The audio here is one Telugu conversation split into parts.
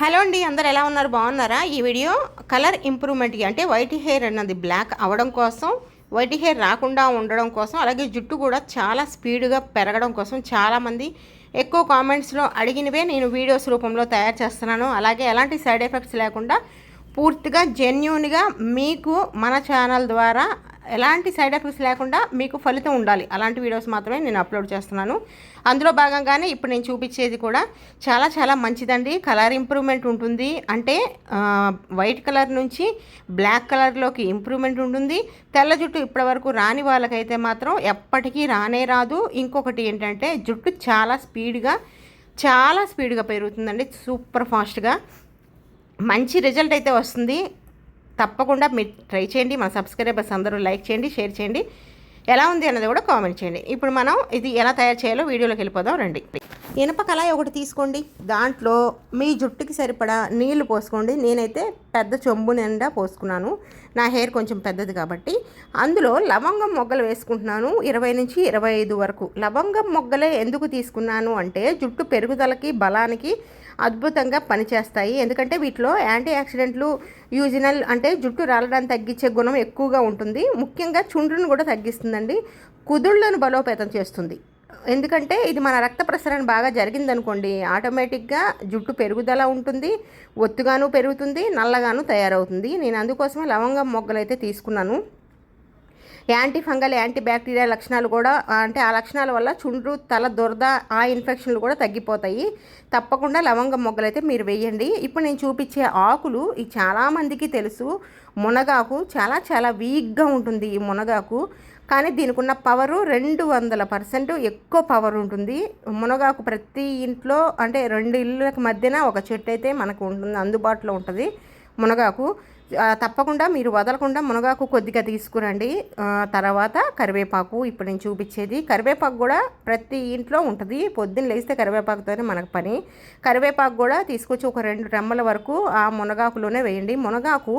హలో అండి అందరు ఎలా ఉన్నారు? బాగున్నారా? ఈ వీడియో కలర్ ఇంప్రూవ్మెంట్కి అంటే వైట్ హెయిర్ అన్నది బ్లాక్ అవ్వడం కోసం వైట్ హెయిర్ రాకుండా ఉండడం కోసం అలాగే జుట్టు కూడా చాలా స్పీడ్గా పెరగడం కోసం చాలామంది ఎక్కువ కామెంట్స్లో అడిగినవే నేను వీడియోస్ రూపంలో తయారు చేస్తున్నాను. అలాగే ఎలాంటి సైడ్ ఎఫెక్ట్స్ లేకుండా పూర్తిగా జెన్యున్గా మీకు మన ఛానల్ ద్వారా ఎలాంటి సైడ్ ఎఫెక్ట్స్ లేకుండా మీకు ఫలితం ఉండాలి. అలాంటి వీడియోస్ మాత్రమే నేను అప్లోడ్ చేస్తున్నాను. అందులో భాగంగానే ఇప్పుడు నేను చూపించేది కూడా చాలా చాలా మంచిదండి. కలర్ ఇంప్రూవ్మెంట్ ఉంటుంది. అంటే వైట్ కలర్ నుంచి బ్లాక్ కలర్లోకి ఇంప్రూవ్మెంట్ ఉంటుంది. తెల్ల జుట్టు ఇప్పటివరకు రాని వాళ్ళకైతే మాత్రం ఎప్పటికీ రానే రాదు. ఇంకొకటి ఏంటంటే జుట్టు చాలా స్పీడ్గా చాలా స్పీడ్గా పెరుగుతుందండి. సూపర్ ఫాస్ట్గా. మంచి రిజల్ట్ అయితే వస్తుంది. తప్పకుండా మీరు ట్రై చేయండి. మన సబ్స్క్రైబర్స్ అందరూ లైక్ చేయండి షేర్ చేయండి. ఎలా ఉంది అన్నది కూడా కామెంట్ చేయండి. ఇప్పుడు మనం ఇది ఎలా తయారు చేయాలో వీడియోలోకి వెళ్ళిపోదాం రండి. ఇనప కళాయి ఒకటి తీసుకోండి. దాంట్లో మీ జుట్టుకి సరిపడా నీళ్ళు పోసుకోండి. నేనైతే పెద్ద చెంబు నిండా పోసుకున్నాను. నా హెయిర్ కొంచెం పెద్దది కాబట్టి. అందులో లవంగం మొగ్గలు వేసుకుంటున్నాను. ఇరవై నుంచి ఇరవై ఐదు వరకు. లవంగం మొగ్గలే ఎందుకు తీసుకున్నాను అంటే జుట్టు పెరుగుదలకి బలానికి అద్భుతంగా పనిచేస్తాయి. ఎందుకంటే వీటిలో యాంటీ ఆక్సిడెంట్లు యూజినల్ అంటే జుట్టు రాలడాన్ని తగ్గించే గుణం ఎక్కువగా ఉంటుంది. ముఖ్యంగా చుండ్రును కూడా తగ్గిస్తుందండి. కుదుళ్ళను బలోపేతం చేస్తుంది. ఎందుకంటే ఇది మన రక్త ప్రసరణ బాగా జరిగిందనుకోండి ఆటోమేటిక్గా జుట్టు పెరుగుదల ఉంటుంది ఒత్తుగాను పెరుగుతుంది నల్లగాను తయారవుతుంది. నేను అందుకోసమే లవంగం మొగ్గలు అయితే తీసుకున్నాను. యాంటీ ఫంగల్ యాంటీ బ్యాక్టీరియా లక్షణాలు కూడా అంటే ఆ లక్షణాల వల్ల చుండ్రు తల దురద ఆ ఇన్ఫెక్షన్లు కూడా తగ్గిపోతాయి. తప్పకుండా లవంగం మొగ్గలు అయితే మీరు వేయండి. ఇప్పుడు నేను చూపించే ఆకులు ఇది చాలామందికి తెలుసు మునగాకు చాలా చాలా వీక్గా ఉంటుంది ఈ మునగాకు. కానీ దీనికి ఉన్న పవరు రెండు వందల పర్సెంట్ ఎక్కువ పవర్ ఉంటుంది. మునగాకు ప్రతి ఇంట్లో అంటే రెండు ఇళ్ళకి మధ్యన ఒక చెట్టు అయితే మనకు ఉంటుంది అందుబాటులో ఉంటుంది మునగాకు. తప్పకుండా మీరు వదలకుండా మునగాకు కొద్దిగా తీసుకురండి. తర్వాత కరివేపాకు ఇప్పుడు నేను చూపించేది. కరివేపాకు కూడా ప్రతి ఇంట్లో ఉంటుంది. పొద్దున్న లేస్తే కరివేపాకుతోనే మనకు పని. కరివేపాకు కూడా తీసుకొచ్చి ఒక రెండు రెమ్మల వరకు ఆ మునగాకులోనే వేయండి. మునగాకు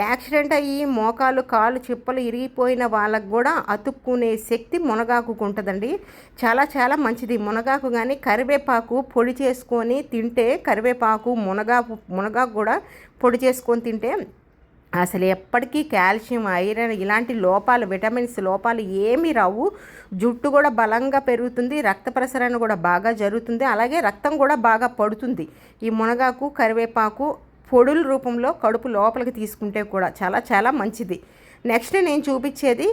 యాక్సిడెంట్ అయ్యి మోకాలు కాలు చిప్పలు ఇరిగిపోయిన వాళ్ళకు కూడా అతుక్కునే శక్తి మునగాకు ఉంటుందండి. చాలా చాలా మంచిది. మునగాకు కానీ కరివేపాకు పొడి చేసుకొని తింటే కరివేపాకు మునగాకు మునగాకు కూడా పొడి చేసుకొని తింటే అసలు ఎప్పటికీ కాల్షియం ఐరన్ ఇలాంటి లోపాలు విటమిన్స్ లోపాలు ఏమీ రావు. జుట్టు కూడా బలంగా పెరుగుతుంది రక్త ప్రసరణ కూడా బాగా జరుగుతుంది అలాగే రక్తం కూడా బాగా పడుతుంది. ఈ మునగాకు కరివేపాకు పొడుల రూపంలో కడుపు లోపలికి తీసుకుంటే కూడా చాలా చాలా మంచిది. నెక్స్ట్ నేను చూపించేది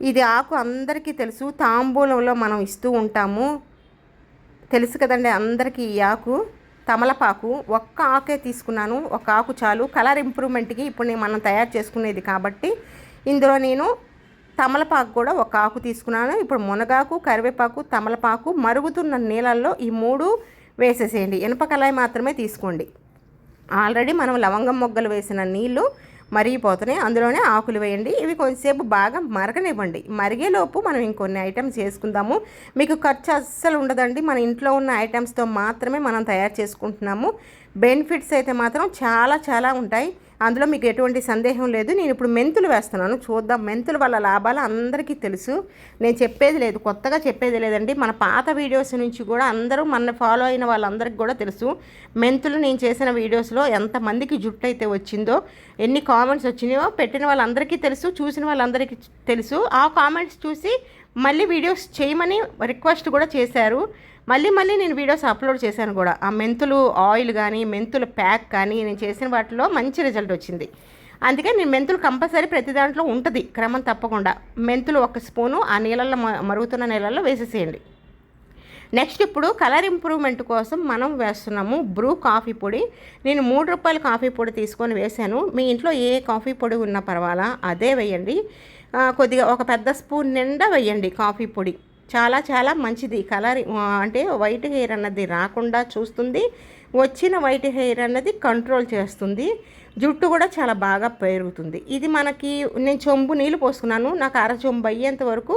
ఇది ఆకు అందరికీ తెలుసు తాంబూలంలో మనం ఇస్తూ ఉంటాము. తెలుసు కదండి అందరికీ ఈ ఆకు? తమలపాకు ఒక్క ఆకే తీసుకున్నాను. ఒక ఆకు చాలు. కలర్ ఇంప్రూవ్మెంట్కి ఇప్పుడు నేను మనం తయారు చేసుకునేది కాబట్టి ఇందులో నేను తమలపాకు కూడా ఒక ఆకు తీసుకున్నాను. ఇప్పుడు మునగాకు కరివేపాకు తమలపాకు మరుగుతున్న నీళ్ళల్లో ఈ మూడు వేసేసేయండి. ఇనుప కళాయి మాత్రమే తీసుకోండి. ఆల్రెడీ మనం లవంగం మొగ్గలు వేసిన నీళ్ళు మరిగిపోతున్నాయి అందులోనే ఆకులు వేయండి. ఇవి కొంచెంసేపు బాగా మరగనివ్వండి. మరిగేలోపు మనం ఇంకొన్ని ఐటమ్స్ చేసుకుందాము. మీకు ఖర్చు అస్సలు ఉండదండి. మన ఇంట్లో ఉన్న ఐటమ్స్తో మాత్రమే మనం తయారు చేసుకుంటున్నాము. బెనిఫిట్స్ అయితే మాత్రం చాలా చాలా ఉంటాయి. అందులో మీకు ఎటువంటి సందేహం లేదు. నేను ఇప్పుడు మెంతులు వేస్తున్నాను. చూద్దాం మెంతులు వల్ల లాభాలు అందరికీ తెలుసు. నేను చెప్పేది లేదు. కొత్తగా చెప్పేది లేదండి. మన పాత వీడియోస్ నుంచి కూడా అందరూ మన ఫాలో అయిన వాళ్ళందరికీ కూడా తెలుసు. మెంతులు నేను చేసిన వీడియోస్లో ఎంతమందికి జుట్టు అయితే వచ్చిందో ఎన్ని కామెంట్స్ వచ్చినాయో పెట్టిన వాళ్ళందరికీ తెలుసు చూసిన వాళ్ళందరికీ తెలుసు. ఆ కామెంట్స్ చూసి మళ్ళీ వీడియోస్ చేయమని రిక్వెస్ట్ కూడా చేశారు. మళ్ళీ మళ్ళీ నేను వీడియోస్ అప్లోడ్ చేశాను కూడా. ఆ మెంతులు ఆయిల్ కానీ మెంతుల ప్యాక్ కానీ నేను చేసిన వాటిలో మంచి రిజల్ట్ వచ్చింది. అందుకే నేను మెంతులు కంపల్సరీ ప్రతి దాంట్లో ఉంటుంది. క్రమం తప్పకుండా. మెంతులు ఒక స్పూను ఆ నీళ్ళల్లో మరుగుతున్న నీళ్ళల్లో వేసేసేయండి. నెక్స్ట్ ఇప్పుడు కలర్ ఇంప్రూవ్మెంట్ కోసం మనం వేస్తున్నాము బ్రూ కాఫీ పొడి. నేను మూడు రూపాయల కాఫీ పొడి తీసుకొని వేశాను. మీ ఇంట్లో ఏ కాఫీ పొడి ఉన్నా పర్వాలా అదే వేయండి. కొద్దిగా ఒక పెద్ద స్పూన్ నిండా వేయండి కాఫీ పొడి. చాలా చాలా మంచిది. కలర్ అంటే వైట్ హెయిర్ అన్నది రాకుండా చూస్తుంది. వచ్చిన వైట్ హెయిర్ అన్నది కంట్రోల్ చేస్తుంది. జుట్టు కూడా చాలా బాగా పెరుగుతుంది. ఇది మనకి నేను చెంబు నీళ్ళు పోసుకున్నాను. నాకు అర చెంబు అయ్యేంత వరకు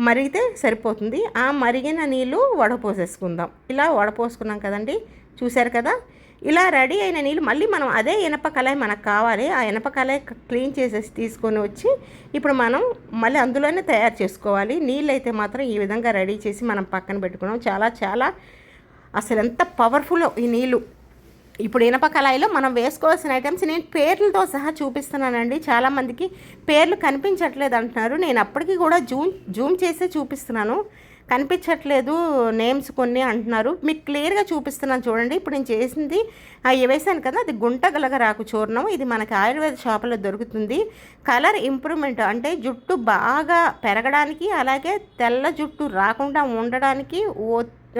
మరిగితే సరిపోతుంది. ఆ మరిగిన నీళ్ళు వడపోసేసుకుందాం ఇలా వడపోసుకున్నాం కదండి. చూశారు కదా? ఇలా రెడీ అయిన నీళ్ళు మళ్ళీ మనం అదే ఇనప కళాయి మనకు కావాలి. ఆ ఇనప కళాయి క్లీన్ చేసేసి తీసుకొని వచ్చి ఇప్పుడు మనం మళ్ళీ అందులోనే తయారు చేసుకోవాలి. నీళ్ళు అయితే మాత్రం ఈ విధంగా రెడీ చేసి మనం పక్కన పెట్టుకున్నాం. చాలా చాలా అసలు ఎంత పవర్ఫుల్ ఈ నీళ్ళు. ఇప్పుడు ఇనప కళాయిలో మనం వేసుకోవాల్సిన ఐటమ్స్ నేను పేర్లతో సహా చూపిస్తున్నానండి. చాలామందికి పేర్లు కనిపించట్లేదు అంటున్నారు. నేను అప్పటికి కూడా జూమ్ జూమ్ చేసే చూపిస్తున్నాను. కనిపించట్లేదు నేమ్స్ కొన్ని అంటున్నారు. మీకు క్లియర్గా చూపిస్తున్నాను చూడండి. ఇప్పుడు నేను చేసింది వేసాను కదా అది గుంట రాకు చూర్ణం. ఇది మనకి ఆయుర్వేద షాపులో దొరుకుతుంది. కలర్ ఇంప్రూవ్మెంట్ అంటే జుట్టు బాగా పెరగడానికి అలాగే తెల్ల జుట్టు రాకుండా ఉండడానికి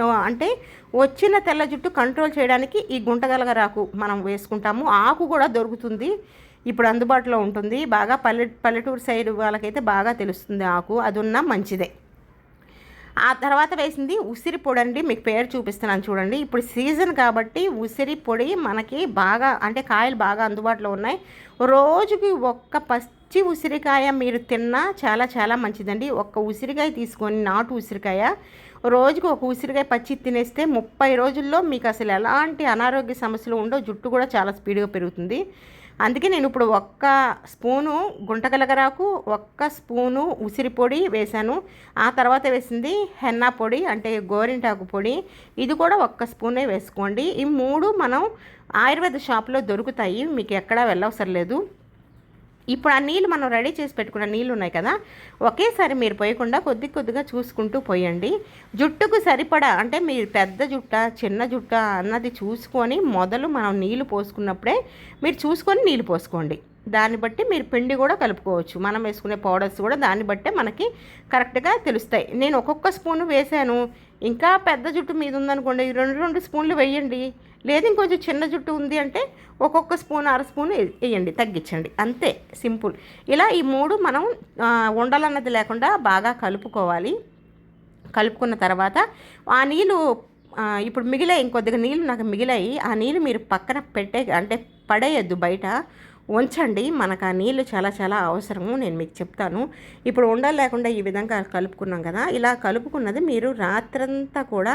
అంటే వచ్చిన తెల్ల జుట్టు కంట్రోల్ చేయడానికి ఈ గుంటగలగరాకు మనం వేసుకుంటాము. ఆకు కూడా దొరుకుతుంది. ఇప్పుడు అందుబాటులో ఉంటుంది. బాగా పల్లె పల్లెటూరు సైడ్ వాళ్ళకైతే బాగా తెలుస్తుంది ఆకు. అది ఉన్నా మంచిదే. ఆ తర్వాత వేసింది ఉసిరి పొడి అండి. మీకు పేరు చూపిస్తున్నాను చూడండి. ఇప్పుడు సీజన్ కాబట్టి ఉసిరి పొడి మనకి బాగా అంటే కాయలు బాగా అందుబాటులో ఉన్నాయి. రోజుకి ఒక్క పచ్చి ఉసిరికాయ మీరు తిన్నా చాలా చాలా మంచిదండి. ఒక్క ఉసిరికాయ తీసుకొని నాటు ఉసిరికాయ రోజుకు ఒక ఉసిరికాయ పచ్చి తినేస్తే ముప్పై రోజుల్లో మీకు అసలు ఎలాంటి అనారోగ్య సమస్యలు ఉండవు. జుట్టు కూడా చాలా స్పీడ్గా పెరుగుతుంది. అందుకే నేను ఇప్పుడు ఒక్క స్పూను గుంటకలగరాకు ఒక్క స్పూను ఉసిరి పొడి వేశాను. ఆ తర్వాత వేసింది హెన్నా పొడి అంటే గోరింటాకు పొడి. ఇది కూడా ఒక్క స్పూనే వేసుకోండి. ఈ మూడు మనం ఆయుర్వేద షాప్లో దొరుకుతాయి. మీకు ఎక్కడా వెళ్ళవసరం లేదు. ఇప్పుడు ఆ నీళ్ళు మనం రెడీ చేసి పెట్టుకున్న నీళ్ళు ఉన్నాయి కదా ఒకేసారి మీరు పోయకుండా కొద్ది కొద్దిగా చూసుకుంటూ పోయండి. జుట్టుకు సరిపడా అంటే మీరు పెద్ద జుట్ట చిన్న జుట్ట అన్నది చూసుకొని మొదలు మనం నీళ్ళు పోసుకున్నప్పుడే మీరు చూసుకొని నీళ్ళు పోసుకోండి. దాన్ని బట్టి మీరు పిండి కూడా కలుపుకోవచ్చు. మనం వేసుకునే పౌడర్స్ కూడా దాన్ని బట్టే మనకి కరెక్ట్గా తెలుస్తాయి. నేను ఒక్కొక్క స్పూన్ వేసాను ఇంకా పెద్ద జుట్టు మీద ఉందనుకోండి రెండు రెండు స్పూన్లు వేయండి. లేదు ఇంకొంచెం చిన్న జుట్టు ఉంది అంటే ఒక్కొక్క స్పూన్ అర స్పూన్ వేయండి తగ్గించండి. అంతే సింపుల్. ఇలా ఈ మూడు మనం ఉండలన్నది లేకుండా బాగా కలుపుకోవాలి. కలుపుకున్న తర్వాత ఆ నీళ్ళు ఇప్పుడు మిగిలాయి ఇంకొద్దిగా నీళ్ళు నాకు మిగిలాయి ఆ నీళ్ళు మీరు పక్కన పెట్టే అంటే పడేయద్దు బయట. ఉంచండి మనకు ఆ నీళ్ళు చాలా చాలా అవసరము నేను మీకు చెప్తాను. ఇప్పుడు ఉండలు లేకుండా ఈ విధంగా కలుపుకున్నాం కదా ఇలా కలుపుకున్నది మీరు రాత్రంతా కూడా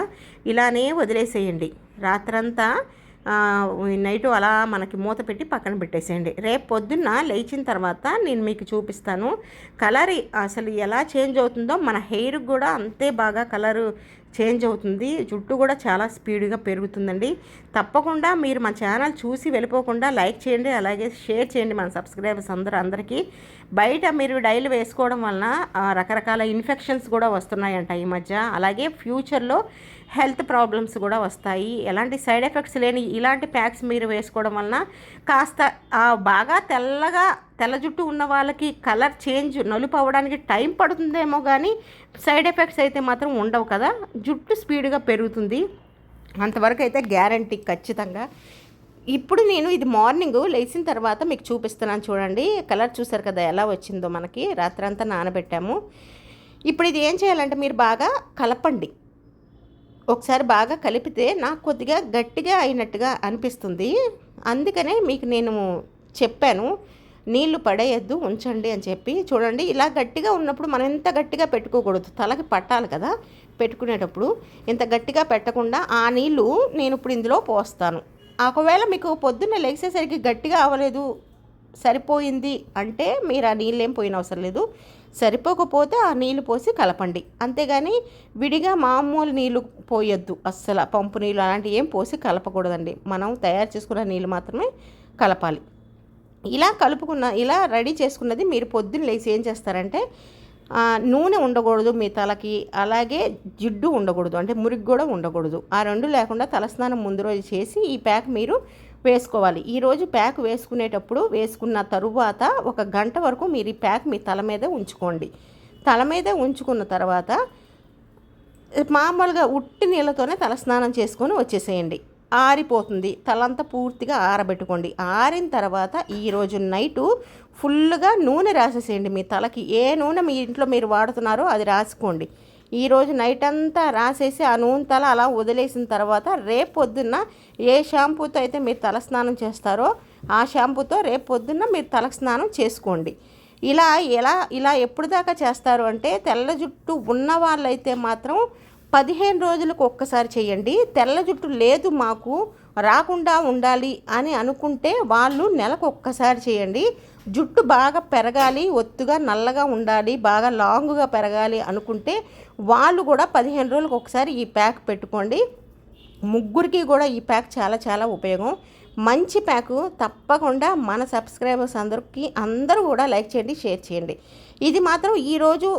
ఇలానే వదిలేసేయండి. రాత్రంతా నైట్ అలా మనకి మూత పెట్టి పక్కన పెట్టేసేయండి. రేపు పొద్దున్న లేచిన తర్వాత నేను మీకు చూపిస్తాను. కలర్ అసలు ఎలా చేంజ్ అవుతుందో మన హెయిర్కి కూడా అంతే బాగా కలరు చేంజ్ అవుతుంది. జుట్టు కూడా చాలా స్పీడ్గా పెరుగుతుందండి. తప్పకుండా మీరు మా ఛానల్ చూసి వెళ్ళిపోకుండా లైక్ చేయండి అలాగే షేర్ చేయండి మన సబ్స్క్రైబర్స్ అందరూ అందరికీ. బయట మీరు డైలీ వేసుకోవడం వలన రకరకాల ఇన్ఫెక్షన్స్ కూడా వస్తున్నాయంట ఈ మధ్య. అలాగే ఫ్యూచర్లో హెల్త్ ప్రాబ్లమ్స్ కూడా వస్తాయి. ఎలాంటి సైడ్ ఎఫెక్ట్స్ లేని ఇలాంటి ప్యాక్స్ మీరు వేసుకోవడం వలన కాస్త బాగా తెల్లగా తెల్ల జుట్టు ఉన్న వాళ్ళకి కలర్ చేంజ్ నలుపు అవ్వడానికి టైం పడుతుందేమో కానీ సైడ్ ఎఫెక్ట్స్ అయితే మాత్రం ఉండవు కదా. జుట్టు స్పీడ్గా పెరుగుతుంది. అంతవరకు అయితే గ్యారంటీ ఖచ్చితంగా. ఇప్పుడు నేను ఇది మార్నింగ్ లేచిన తర్వాత మీకు చూపిస్తున్నాను చూడండి. కలర్ చూసారు కదా ఎలా వచ్చిందో మనకి. రాత్రంతా నానబెట్టాము. ఇప్పుడు ఇది ఏం చేయాలంటే మీరు బాగా కలపండి. ఒకసారి బాగా కలిపితే నాకు కొద్దిగా గట్టిగా అయినట్టుగా అనిపిస్తుంది. అందుకనే మీకు నేను చెప్పాను. నీళ్ళు పడేయద్దు ఉంచండి అని చెప్పి చూడండి. ఇలా గట్టిగా ఉన్నప్పుడు మనం ఎంత గట్టిగా పెట్టుకోకూడదు. తలకి పట్టాలి కదా. పెట్టుకునేటప్పుడు ఇంత గట్టిగా పెట్టకుండా ఆ నీళ్ళు నేను ఇప్పుడు ఇందులో పోస్తాను. ఒకవేళ మీకు పొద్దున్నే లేచేసరికి గట్టిగా అవ్వలేదు సరిపోయింది అంటే మీరు ఆ నీళ్ళు ఏం పోయిన అవసరం లేదు. సరిపోకపోతే ఆ నీళ్ళు పోసి కలపండి. అంతేగాని విడిగా మామూలు నీళ్ళు పోయొద్దు. అస్సలు పంపు నీళ్ళు అలాంటివి ఏం పోసి కలపకూడదండి. మనం తయారు చేసుకున్న నీళ్ళు మాత్రమే కలపాలి. ఇలా కలుపుకున్న ఇలా రెడీ చేసుకున్నది మీరు పొద్దున్న లేచి ఏం చేస్తారంటే నూనె ఉండకూడదు మీ తలకి అలాగే జిడ్డు ఉండకూడదు అంటే మురికి కూడా ఉండకూడదు. ఆ రెండు లేకుండా తలస్నానం ముందు రోజు చేసి ఈ ప్యాక్ మీరు వేసుకోవాలి. ఈరోజు ప్యాక్ వేసుకునేటప్పుడు వేసుకున్న తరువాత ఒక గంట వరకు మీరు ఈ ప్యాక్ మీ తల మీద ఉంచుకోండి. తల మీద ఉంచుకున్న తర్వాత మామూలుగా ఉట్టి నీళ్ళతోనే తలస్నానం చేసుకొని వచ్చేసేయండి. ఆరిపోతుంది. తలంతా పూర్తిగా ఆరబెట్టుకోండి. ఆరిన తర్వాత ఈరోజు నైటు ఫుల్గా నూనె రాసేసేయండి మీ తలకి. ఏ నూనె మీ ఇంట్లో మీరు వాడుతున్నారో అది రాసుకోండి. ఈరోజు నైట్ అంతా రాసేసి ఆ నూనె తల అలా వదిలేసిన తర్వాత రేపు పొద్దున్న ఏ షాంపూతో అయితే మీరు తల స్నానం చేస్తారో ఆ షాంపూతో రేపు పొద్దున్న మీరు తల స్నానం చేసుకోండి. ఇలా ఎలా ఇలా ఎప్పుడు దాకా చేస్తారు అంటే తెల్ల జుట్టు ఉన్న వాళ్ళైతే మాత్రం పదిహేను రోజులకు ఒక్కసారి చేయండి. తెల్ల జుట్టు లేదు మాకు రాకుండా ఉండాలి అని అనుకుంటే వాళ్ళు నెలకు ఒక్కసారి చేయండి. జుట్టు బాగా పెరగాలి ఒత్తుగా నల్లగా ఉండాలి బాగా లాంగ్గా పెరగాలి అనుకుంటే వాళ్ళు కూడా పదిహేను రోజులకు ఒకసారి ఈ ప్యాక్ పెట్టుకోండి. ముగ్గురికి కూడా ఈ ప్యాక్ చాలా చాలా ఉపయోగం. మంచి ప్యాకు తప్పకుండా మన సబ్స్క్రైబర్స్ అందరికీ అందరూ కూడా లైక్ చేయండి షేర్ చేయండి. ఇది మాత్రం ఈరోజు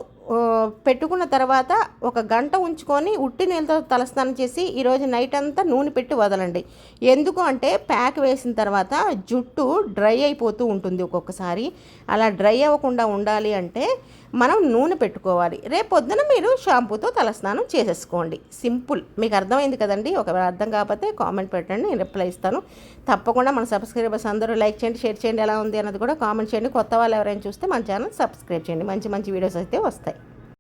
పెట్టుకున్న తర్వాత ఒక గంట ఉంచుకొని ఉట్టి నీళ్ళతో తలస్నానం చేసి ఈరోజు నైట్ అంతా నూనె పెట్టి వదలండి. ఎందుకు అంటే ప్యాక్ వేసిన తర్వాత జుట్టు డ్రై అయిపోతూ ఉంటుంది ఒక్కొక్కసారి. అలా డ్రై అవ్వకుండా ఉండాలి అంటే మనం నూనె పెట్టుకోవాలి. రేపు పొద్దున మీరు షాంపూతో తలస్నానం చేసేసుకోండి. సింపుల్. మీకు అర్థమైంది కదండి? ఒకవేళ అర్థం కాకపోతే కామెంట్ పెట్టండి నేను రిప్లై ఇస్తాను. తప్పకుండా మన సబ్స్క్రైబర్స్ అందరూ లైక్ చేయండి షేర్ చేయండి ఎలా ఉంది అన్నది కూడా కామెంట్ చేయండి. కొత్త వాళ్ళు ఎవరైనా చూస్తే మన ఛానల్ సబ్స్క్రైబ్ చేయండి. మంచి మంచి వీడియోస్ అయితే వస్తాయి.